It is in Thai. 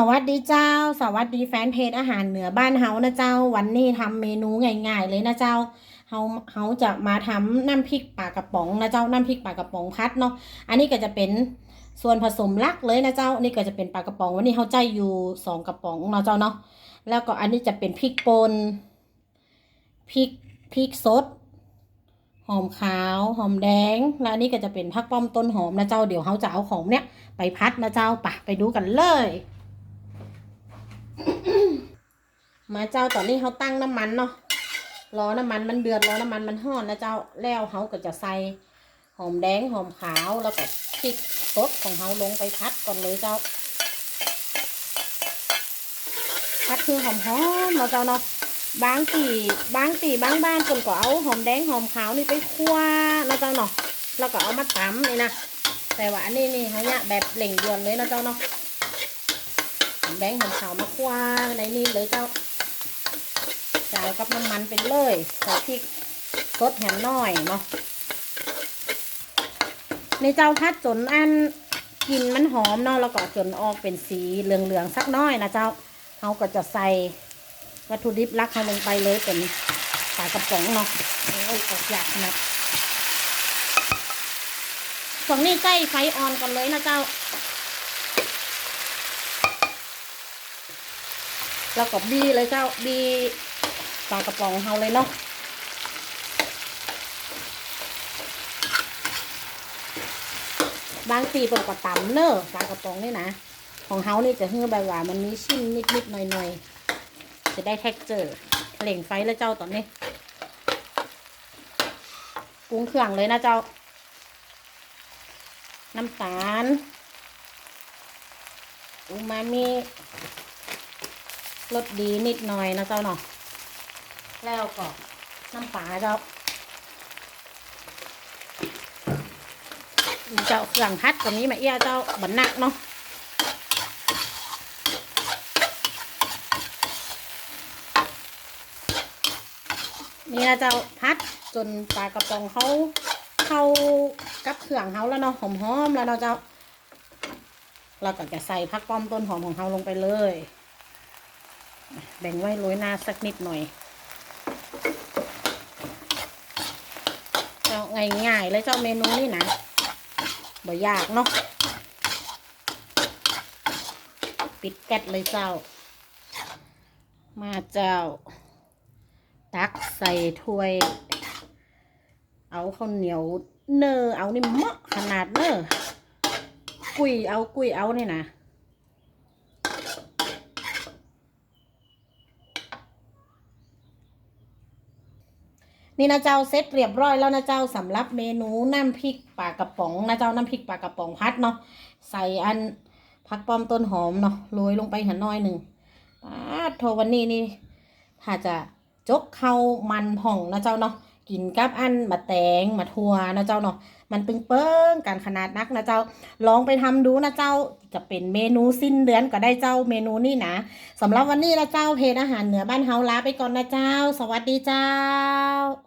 สวัสดีเจ้า สวัสดีแฟนเพจอาหารเหนือบ้านเฮานะเจ้า วันนี้ทำเมนูง่ายๆเลยนะเจ้า เฮา เฮาจะมาทำน้ำพริกปลากระป๋องนะเจ้า น้ำพริกปลากระป๋องพัดเนาะ อันนี้ก็จะเป็นส่วนผสมลักเลยนะเจ้านนี้ก็จะเป็นปลากระป๋อง วันนี้เฮาใจอยู่สองกระป๋องเนาะเจ้าเนาะ แล้วก็อันนี้จะเป็นพริกป่น พริก พริกสด หอมขาว หอมแดง แล้วอันนี้ก็จะเป็นผักป้อมต้นหอมนะเจ้า เดี๋ยวเฮาจะเอาของเนี้ยไปพัดนะเจ้าปะไปดูกันเลย มาเจ้าตอนนี้เขาตั้งน้ำมันเนาะรอน้ำมันมันเดือดรอน้ำมันมันห่อนนะเจ้าแล้วเขาก็จะใส่หอมแดงหอมขาวแล้วก็พริกสดของเขาลงไปพัดก่อนเลยเจ้า พัดคือหอมหอมเนาะเจ้าเนาะบางตีบางตีบางบ้านคนก็เอาหอมแดงหอมขาวนี่ไปคั่วเนาะเจ้าเนาะแล้วก็เอามาตำนี่นะแต่ว่าอันนี้นี่เขาเนี่ยแบบเหล่งด่วนเลยนะเจ้าเนาะ แบงค์หอมขาวมาควางในนี้เลยเจ้าจ่ายกับน้ำมันไปเลยใส่พริกสดแหมน้อยเนาะในเจ้าพัดจนอันกลินมันหอมเนาะแล้วก็จนออกเป็นสีเหลืองๆสักน้อยนะเจ้าเขาก็จะใส่วัตถุดิบลักเขาลงไปเลยเป็นปลากระป๋องเนาะโอ้ยออกยากขนาดฝั่งนี้ใกล้ไฟอ่อนกันเลยนะเจ้า แล้วก็บีเลยเจ้าบีปลากระป๋องเฮาเลยเนาะบางทีเปิดก็ตำเนอะปลากระป๋องนี่นะ ของเฮานี่จะเฮือใบหวานมันมีชิ้นนิดๆหน่อยๆ จะได้แท็กเจอร์เหล่งไฟแล้วเจ้าตอนนี้ปรุงเครื่องเลยนะเจ้า น้ำตาลอูมามิ รสดีนิดหน่อยนะเจ้าเนาะแล้วก็น้ำปลาเจ้าเจ้าเครื่องพัดกับนี้มาเอี้ยเจ้าบันนักเนาะนี่นะเจ้าพัดจนปลากระป๋องเขาเข้ากับเครื่องเขาแล้วเนาะหอมๆแล้วเนาะเจ้าเราก็จะใส่ผักป้อมต้นหอมของเขาลงไปเลย แบ่งไว้โรยหน้าสักนิดหน่อยเจ้าง่ายๆเลยเจ้าเมนูนี่นะบ่ยากเนาะปิดแก๊สเลยเจ้า มาเจ้า ตักใส่ถ้วย เอาข้าวเหนียวเนอเอานี่เมาะขนาดเนอกุยเอากุยเอาเนี่ยนะ นี่นะเจ้าเซตเรียบร้อยแล้วนะเจ้าสำหรับเมนูน้ำพริกปลากระป๋องนะเจ้าน้ำพริกปลากระป๋องพัดเนาะใส่อันผักปอมต้นหอมเนาะโรยลงไปหันน้อยหนึ่งปาดโทวันนี้นี่ถ้าจะจกเข้ามันผ่องนะเจ้าเนาะกินกับอันมาแตงมาทัวนะเจ้าเนาะมันตึงเปิ้งกันขนาดนักนะเจ้าลองไปทำดูนะเจ้าจะเป็นเมนูสิ้นเดือนก็ได้เจ้าเมนูนี่นะสำหรับวันนี้นะเจ้าเพจอาหารเหนือบ้านเฮาลาไปก่อนนะเจ้า สวัสดีเจ้า